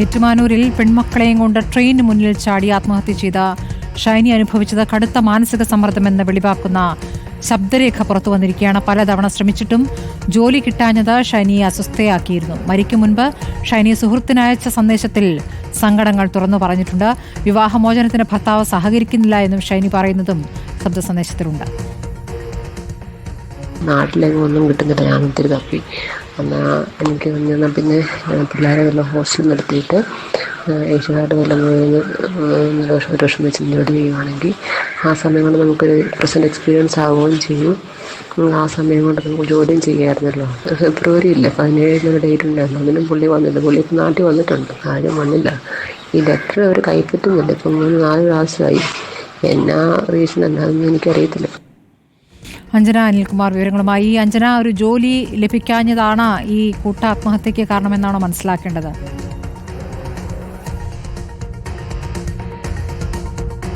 ഏറ്റുമാനൂരിൽ പെൺമക്കളെയും കൊണ്ട് ട്രെയിനിന് മുന്നിൽ ചാടി ആത്മഹത്യ ചെയ്ത ഷൈനി അനുഭവിച്ചത് കടുത്ത മാനസിക സമ്മർദ്ദമെന്ന് വെളിവാക്കുന്ന ശബ്ദരേഖ പുറത്തു വന്നിരിക്കുകയാണ്. പലതവണ ശ്രമിച്ചിട്ടും ജോലി കിട്ടാഞ്ഞത് ഷൈനിയെ അസ്വസ്ഥയാക്കിയിരുന്നു. മരിക്കും മുൻപ് ഷൈനി സുഹൃത്തിനയച്ച സന്ദേശത്തിൽ സങ്കടങ്ങൾ തുറന്നു പറഞ്ഞിട്ടുണ്ട്. വിവാഹമോചനത്തിന് ഭർത്താവ് സഹകരിക്കുന്നില്ല എന്നും ഷൈനി പറയുന്നതും ശബ്ദ സന്ദേശത്തിലുണ്ട് നാട്ടിലെങ്ങും ഒന്നും കിട്ടുന്നില്ല. ഞാൻ ഒത്തിരി തപ്പി. എന്നാൽ എനിക്ക് എന്നാൽ പിന്നെ ഞാൻ പിള്ളേരെ വല്ല ഹോസ്റ്റൽ നിർത്തിയിട്ട് ഏഷ്യക്കാരുടെ വല്ല വർഷം ഒരു വർഷം വെച്ച് ജോലി ചെയ്യുവാണെങ്കിൽ ആ സമയം കൊണ്ട് നമുക്കൊരു പ്രസന്റ് എക്സ്പീരിയൻസ് ആവുകയും ചെയ്യും. ആ സമയം കൊണ്ട് നമുക്ക് ജോലിയും ചെയ്യാമായിരുന്നല്ലോ. ഫെബ്രുവരി ഇല്ല പതിനേഴിന് ഡേറ്റ് ഉണ്ടായിരുന്നു. അതിനും പുള്ളി വന്നില്ല. പുള്ളി ഇപ്പം നാട്ടിൽ വന്നിട്ടുണ്ട്. ആരും വന്നില്ല. ഈ ലെറ്റർ അവർ കൈപ്പറ്റുന്നില്ല. ഇപ്പം മൂന്ന് നാല് പ്രാവശ്യമായി. എന്നാ റീസൺ എന്താണെന്ന് എനിക്കറിയത്തില്ല. അഞ്ജന അനിൽകുമാർ വിവരങ്ങളുമായി. അഞ്ജന ഒരു ജോലി ലഭിക്കാഞ്ഞതാണ് ഈ കൂട്ട ആത്മഹത്യക്ക് കാരണമെന്നാണ് മനസ്സിലാക്കേണ്ടത്?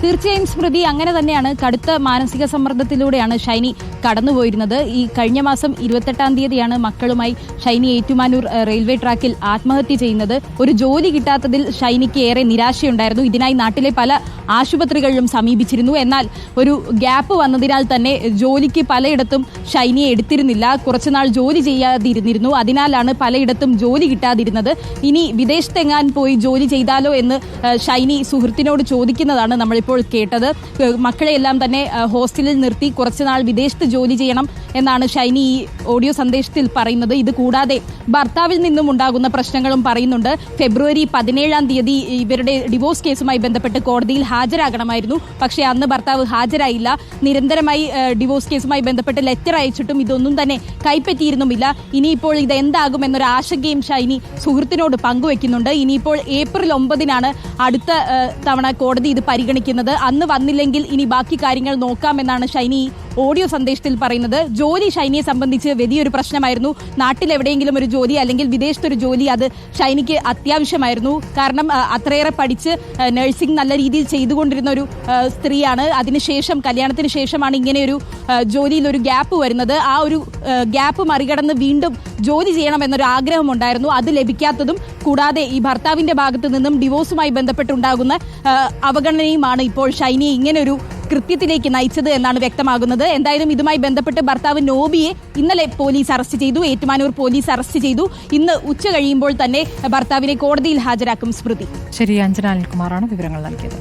തീർച്ചയായും സ്മൃതി അങ്ങനെ തന്നെയാണ്. കടുത്ത മാനസിക സമ്മർദ്ദത്തിലൂടെയാണ് ഷൈനി കടന്നുപോയിരുന്നത്. ഈ കഴിഞ്ഞ മാസം ഇരുപത്തെട്ടാം തീയതിയാണ് മക്കളുമായി ഷൈനി ഏറ്റുമാനൂർ റെയിൽവേ ട്രാക്കിൽ ആത്മഹത്യ ചെയ്യുന്നത്. ഒരു ജോലി കിട്ടാത്തതിൽ ഷൈനിക്ക് ഏറെ നിരാശയുണ്ടായിരുന്നു. ഇതിനായി നാട്ടിലെ പല ആശുപത്രികളിലും സമീപിച്ചിരുന്നു. എന്നാൽ ഒരു ഗ്യാപ്പ് വന്നതിനാൽ തന്നെ ജോലിക്ക് പലയിടത്തും ഷൈനിയെ എടുത്തിരുന്നില്ല. കുറച്ചുനാൾ ജോലി ചെയ്യാതിരുന്നിരുന്നു. അതിനാലാണ് പലയിടത്തും ജോലി കിട്ടാതിരുന്നത്. ഇനി വിദേശത്തെങ്ങാൻ പോയി ജോലി ചെയ്താലോ എന്ന് ഷൈനി സുഹൃത്തിനോട് ചോദിക്കുന്നതാണ് നമ്മളിപ്പോൾ കേട്ടത്. മക്കളെയെല്ലാം തന്നെ ഹോസ്റ്റലിൽ നിർത്തി കുറച്ചുനാൾ വിദേശത്ത് ജോലി ചെയ്യണം. എന്നാണ് ഷൈനി ഈ ഓഡിയോ സന്ദേശത്തിൽ പറയുന്നത്. ഇത് കൂടാതെ ഭർത്താവിൽ നിന്നും ഉണ്ടാകുന്ന പ്രശ്നങ്ങളും പറയുന്നുണ്ട്. ഫെബ്രുവരി പതിനേഴാം തീയതി ഇവരുടെ ഡിവോഴ്സ് കേസുമായി ബന്ധപ്പെട്ട് കോടതിയിൽ ഹാജരാകണമായിരുന്നു. പക്ഷേ അന്ന് ഭർത്താവ് ഹാജരായില്ല. നിരന്തരമായി ഡിവോഴ്സ് കേസുമായി ബന്ധപ്പെട്ട് ലെറ്റർ അയച്ചിട്ടും ഇതൊന്നും തന്നെ കൈപ്പറ്റിയിരുന്നുമില്ല. ഇനിയിപ്പോൾ ഇത് എന്താകും എന്നൊരു ആശങ്കയും ഷൈനി സുഹൃത്തിനോട് പങ്കുവെക്കുന്നുണ്ട്. ഇനിയിപ്പോൾ ഏപ്രിൽ ഒമ്പതിനാണ് അടുത്ത തവണ കോടതി ഇത് പരിഗണിക്കുന്നത്. അന്ന് വന്നില്ലെങ്കിൽ ഇനി ബാക്കി കാര്യങ്ങൾ നോക്കാമെന്നാണ് ഷൈനി ഓഡിയോ സന്ദേശത്തിൽ പറയുന്നത്. ജോലി ഷൈനിയെ സംബന്ധിച്ച് വലിയൊരു പ്രശ്നമായിരുന്നു. നാട്ടിൽ എവിടെയെങ്കിലും ഒരു ജോലി അല്ലെങ്കിൽ വിദേശത്തൊരു ജോലി അത് ഷൈനിക്ക് അത്യാവശ്യമായിരുന്നു. കാരണം അത്രയേറെ പഠിച്ച് നഴ്സിംഗ് നല്ല രീതിയിൽ ചെയ്തുകൊണ്ടിരുന്ന ഒരു സ്ത്രീയാണ്. അതിനുശേഷം കല്യാണത്തിന് ശേഷമാണ് ഇങ്ങനെയൊരു ഒരു ജോലിയിൽ ഒരു ഗ്യാപ്പ് വരുന്നത്. ആ ഒരു ഗ്യാപ്പ് മറികടന്ന് വീണ്ടും ജോലി ചെയ്യണം എന്നൊരു ആഗ്രഹമുണ്ടായിരുന്നു അത് ലഭിക്കാത്തതും കൂടാതെ ഈ ഭർത്താവിന്റെ ഭാഗത്തു നിന്നും ഡിവോഴ്സുമായി ബന്ധപ്പെട്ടുണ്ടാകുന്ന അവഗണനയുമാണ് ഇപ്പോൾ ഷൈനിയെ ഇങ്ങനൊരു കൃത്യത്തിലേക്ക് നയിച്ചത് എന്നാണ് വ്യക്തമാകുന്നത്. എന്തായാലും ഇതുമായി ബന്ധപ്പെട്ട് ഭർത്താവ് നോബിയെ ഇന്നലെ പോലീസ് അറസ്റ്റ് ചെയ്തു. ഏറ്റുമാനൂർ പോലീസ് അറസ്റ്റ് ചെയ്തു. ഇന്ന് ഉച്ച കഴിയുമ്പോൾ തന്നെ ഭർത്താവിനെ കോടതിയിൽ ഹാജരാക്കും സ്മൃതി. ശരി അഞ്ജന അനിൽകുമാറാണ് വിവരങ്ങൾ നൽകിയത്.